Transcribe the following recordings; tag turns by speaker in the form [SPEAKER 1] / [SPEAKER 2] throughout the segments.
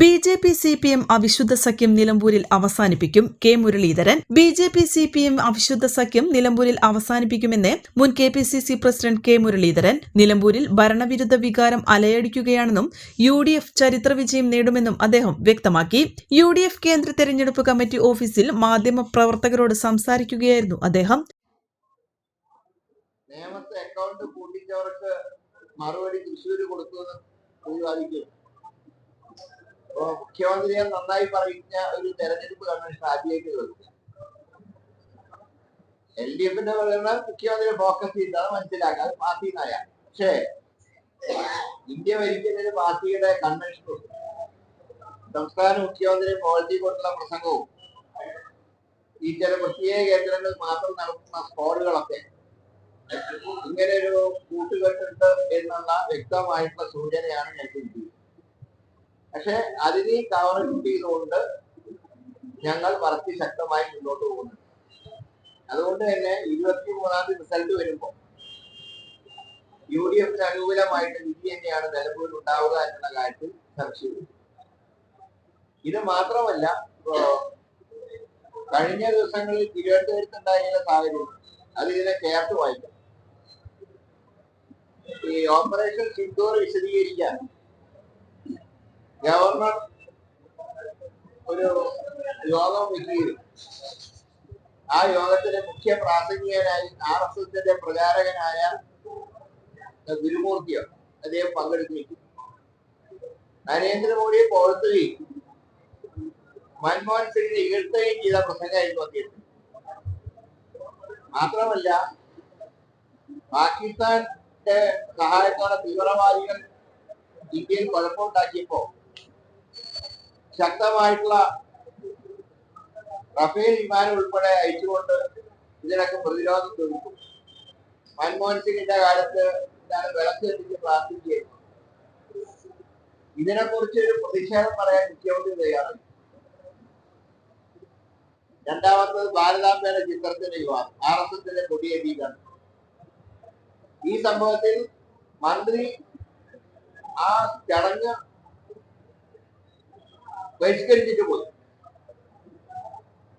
[SPEAKER 1] B J P C P M അവിശുദ്ധ സഖ്യം നിലമ്പൂരിൽ അവസാനിപ്പിക്കും K Muraleedharan B J P C P M അവിശുദ്ധ സഖ്യം നിലമ്പൂരിൽ അവസാനിപ്പിക്കുമെന്ന് മുൻ K P C C president K Muraleedharan നിലമ്പൂരിൽ ഭരണവിരുദ്ധ വികാരം അലയടിക്കുകയാണെന്നും യു ഡി എഫ് ചരിത്ര വിജയം നേടുമെന്നും അദ്ദേഹം വ്യക്തമാക്കി യു ഡി എഫ് കേന്ദ്ര തെരഞ്ഞെടുപ്പ് കമ്മിറ്റി ഓഫീസിൽ മാധ്യമ പ്രവർത്തകരോട് സംസാരിക്കുകയായിരുന്നു അദ്ദേഹം അക്കൗണ്ട് മറുപടി തൃശ്ശൂര് കൊടുത്തു അപ്പോ മുഖ്യമന്ത്രിയെ നന്നായി പറയുന്ന ഒരു തെരഞ്ഞെടുപ്പ് കമ്മീഷൻ ആദ്യമായിട്ട് വരുന്നത് എൽ ഡി എഫിന്റെ പറയുന്ന മുഖ്യമന്ത്രി ഫോക്കസ് ചെയ്താണ് മനസ്സിലാക്കുക പാർട്ടി നയ പക്ഷേ ഇന്ത്യ ഭരിക്കുന്നതിന് പാർട്ടിയുടെ കൺവെൻഷനും സംസ്ഥാന മുഖ്യമന്ത്രി പോളിറ്റി കൊണ്ടുള്ള പ്രസംഗവും
[SPEAKER 2] ഈ ചില പ്രത്യേക കേന്ദ്രങ്ങൾ മാത്രം നടത്തുന്ന സ്കോളുകളൊക്കെ ഇങ്ങനെ ഒരു കൂട്ടുകെട്ടുണ്ട് എന്നുള്ള വ്യക്തമായിട്ടുള്ള സൂചനയാണ് ഞാൻ ചിന്തിക്കുന്നത് പക്ഷെ അതിനെ കവറേജ് ചെയ്തുകൊണ്ട് ഞങ്ങൾ വർക്ക് ശക്തമായി മുന്നോട്ട് പോകുന്നുണ്ട് അതുകൊണ്ട് തന്നെ ഇരുപത്തി മൂന്നാം തീയതി റിസൾട്ട് വരുമ്പോൾ യു ഡി എഫിന് അനുകൂലമായിട്ട് വിധി തന്നെയാണ് നിലമ്പൂരിൽ ഉണ്ടാവുക എന്നുള്ള കാര്യത്തിൽ സംശയമില്ല ഇത് മാത്രമല്ല കഴിഞ്ഞ ദിവസങ്ങളിൽ ഉണ്ടായിരുന്ന സാഹചര്യം അത് ഇതിനെ ചേർത്ത് വായിക്കാം ഈ ഓപ്പറേഷൻ സിന്ധൂർ വിശദീകരിക്കാൻ ഗവർണർ ഒരു യോഗം വിധിയിരുന്നു ആ യോഗത്തിന്റെ മുഖ്യ പ്രാസംഗികനായി ആർ എസ് എസിന്റെ പ്രചാരകനായ ഗുരുമൂർത്തിയോ അദ്ദേഹം പങ്കെടുത്തിരിക്കും നരേന്ദ്രമോദി പുകഴ്ത്തുകയും മൻമോഹൻ സിംഗിനെ ഇകഴ്ത്തുകയും ചെയ്ത പ്രസംഗമായിരുന്നു അദ്ദേഹത്തിന് മാത്രമല്ല പാകിസ്ഥാന്റെ സഹായത്തോടെ തീവ്രവാദികൾ ഇന്ത്യയിൽ കുഴപ്പമുണ്ടാക്കിയപ്പോ ശക്തമായിട്ടുള്ള റഫേൽ വിമാനം ഉൾപ്പെടെ അയച്ചുകൊണ്ട് ഇതിനൊക്കെ പ്രതിരോധം തീർക്കും മൻമോഹൻ സിംഗിന്റെ കാലത്ത് എന്താണ് വിളക്ക് കെട്ടിച്ച് പ്രാർത്ഥിക്കുകയായിരുന്നു ഇതിനെക്കുറിച്ച് ഒരു പ്രതിഷേധം പറയാൻ മുഖ്യമന്ത്രി തയ്യാറായി രണ്ടാമത്തത് ഭാരതാംബയുടെ ചിത്രത്തിന്റെ യുവാൻ ആർ എസ് എസിന്റെ കൊടിയേറ്റിയിട്ടാണ് ഈ സംഭവത്തിൽ മന്ത്രി ആ ചടങ്ങ് ബഹിഷ്കരിച്ചിട്ട് പോയി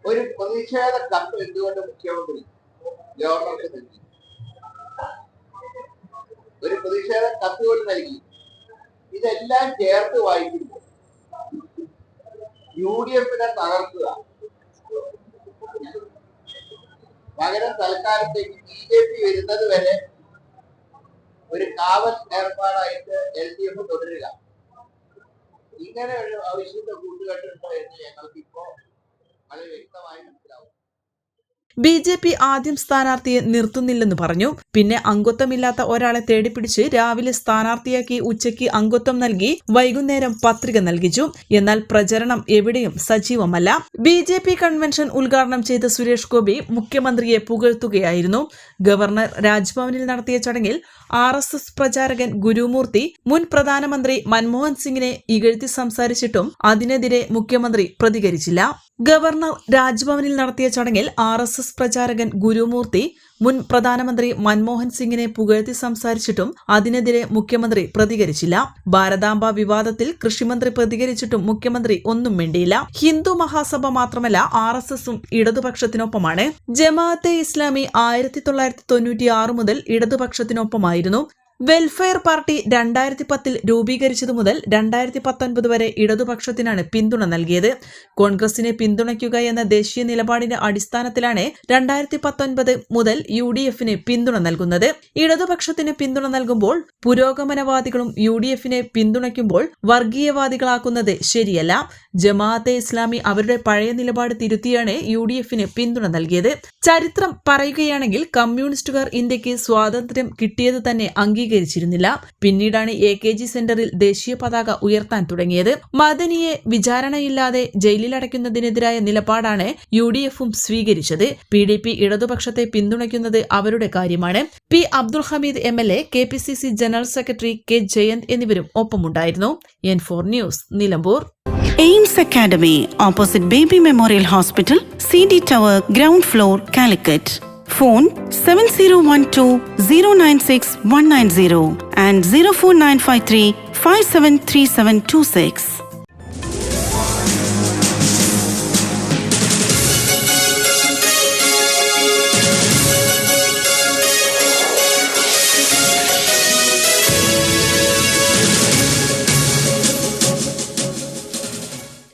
[SPEAKER 2] ഒരു പ്രതിഷേധ കത്ത് എന്തുകൊണ്ട് മുഖ്യമന്ത്രി ഗവർണർക്ക് നൽകി ഒരു പ്രതിഷേധ കത്ത് കൊണ്ട് നൽകി ഇതെല്ലാം ചേർത്ത് വായിക്കുമ്പോൾ യു ഡി എഫിനെ തകർക്കുക പകരം തൽക്കാലത്തേക്ക് ബി ജെ പി വരുന്നത് വരെ ഒരു കാവൽ ഏർപ്പാടായിട്ട് എൽ ഡി എഫ് തുടരുക ഇങ്ങനെ ഒരു ഔഷധ കൂട്ടുകെട്ടുണ്ട് എന്ന് ഞങ്ങൾക്കിപ്പോ വളരെ വ്യക്തമായി മനസ്സിലാവും
[SPEAKER 1] ബി ജെ പി ആദ്യം സ്ഥാനാർത്ഥിയെ നിർത്തുന്നില്ലെന്ന് പറഞ്ഞു പിന്നെ അംഗത്വമില്ലാത്ത ഒരാളെ തേടിപ്പിടിച്ച് രാവിലെ സ്ഥാനാർത്ഥിയാക്കി ഉച്ചയ്ക്ക് അംഗത്വം നൽകി വൈകുന്നേരം പത്രിക നൽകിച്ചു എന്നാൽ പ്രചരണം എവിടെയും സജീവമല്ല ബി ജെ പി കൺവെൻഷൻ ഉദ്ഘാടനം ചെയ്ത സുരേഷ് ഗോപി മുഖ്യമന്ത്രിയെ പുകഴ്ത്തുകയായിരുന്നു ഗവർണർ രാജ്ഭവനിൽ നടത്തിയ ചടങ്ങിൽ ആർ എസ് എസ് പ്രചാരകൻ ഗുരുമൂർത്തി മുൻ പ്രധാനമന്ത്രി മൻമോഹൻ സിംഗിനെ ഇകഴ്ത്തി സംസാരിച്ചിട്ടും അതിനെതിരെ മുഖ്യമന്ത്രി പ്രതികരിച്ചില്ല ഗവർണർ രാജ്ഭവനിൽ നടത്തിയ ചടങ്ങിൽ ആർ എസ് എസ് പ്രചാരകൻ ഗുരുമൂർത്തി മുൻ പ്രധാനമന്ത്രി മൻമോഹൻ സിംഗിനെ പുകഴ്ത്തി സംസാരിച്ചിട്ടും അതിനെതിരെ മുഖ്യമന്ത്രി പ്രതികരിച്ചില്ല ഭാരതാംബ വിവാദത്തിൽ കൃഷിമന്ത്രി പ്രതികരിച്ചിട്ടും മുഖ്യമന്ത്രി ഒന്നും മിണ്ടിയില്ല ഹിന്ദു മഹാസഭ മാത്രമല്ല ആർ എസ് എസും ഇടതുപക്ഷത്തിനൊപ്പമാണ് ജമാഅത്തെ ഇസ്ലാമി ആയിരത്തി തൊള്ളായിരത്തി മുതൽ ഇടതുപക്ഷത്തിനൊപ്പമായിരുന്നു വെൽഫെയർ പാർട്ടി രണ്ടായിരത്തി പത്തിൽ രൂപീകരിച്ചതു മുതൽ രണ്ടായിരത്തി പത്തൊൻപത് വരെ ഇടതുപക്ഷത്തിനാണ് പിന്തുണ നൽകിയത് കോൺഗ്രസിനെ പിന്തുണയ്ക്കുക എന്ന ദേശീയ നിലപാടിന്റെ അടിസ്ഥാനത്തിലാണ് രണ്ടായിരത്തി പത്തൊൻപത് മുതൽ യു ഡി എഫിന് പിന്തുണ നൽകുന്നത് ഇടതുപക്ഷത്തിന് പിന്തുണ നൽകുമ്പോൾ പുരോഗമനവാദികളും യു ഡി എഫിനെ പിന്തുണയ്ക്കുമ്പോൾ വർഗീയവാദികളാക്കുന്നത് ശരിയല്ല ജമാഅത്തെ ഇസ്ലാമി അവരുടെ പഴയ നിലപാട് തിരുത്തിയാണ് യു ഡി എഫിന് പിന്തുണ നൽകിയത് ചരിത്രം പറയുകയാണെങ്കിൽ കമ്മ്യൂണിസ്റ്റുകാർ ഇന്ത്യക്ക് സ്വാതന്ത്ര്യം കിട്ടിയത് തന്നെ അംഗീകരിച്ചു അംഗീകരിച്ചിരുന്നില്ല പിന്നീടാണ് എ കെ ജി സെന്ററിൽ ദേശീയ പതാക ഉയർത്താൻ തുടങ്ങിയത് മദനിയെ വിചാരണയില്ലാതെ ജയിലിലടയ്ക്കുന്നതിനെതിരായ നിലപാടാണ് യു ഡി എഫും സ്വീകരിച്ചത് പി ഡി പി ഇടതുപക്ഷത്തെ പിന്തുണയ്ക്കുന്നത് അവരുടെ കാര്യമാണ് P Abdul Hameed M L A K P C C general secretary K Jayanth എന്നിവരും ഒപ്പമുണ്ടായിരുന്നു N four news Nilambur AIMS academy opposite baby memorial hospital C D tower ground floor Calicut Phone 7012-096-190 and 04953-573726.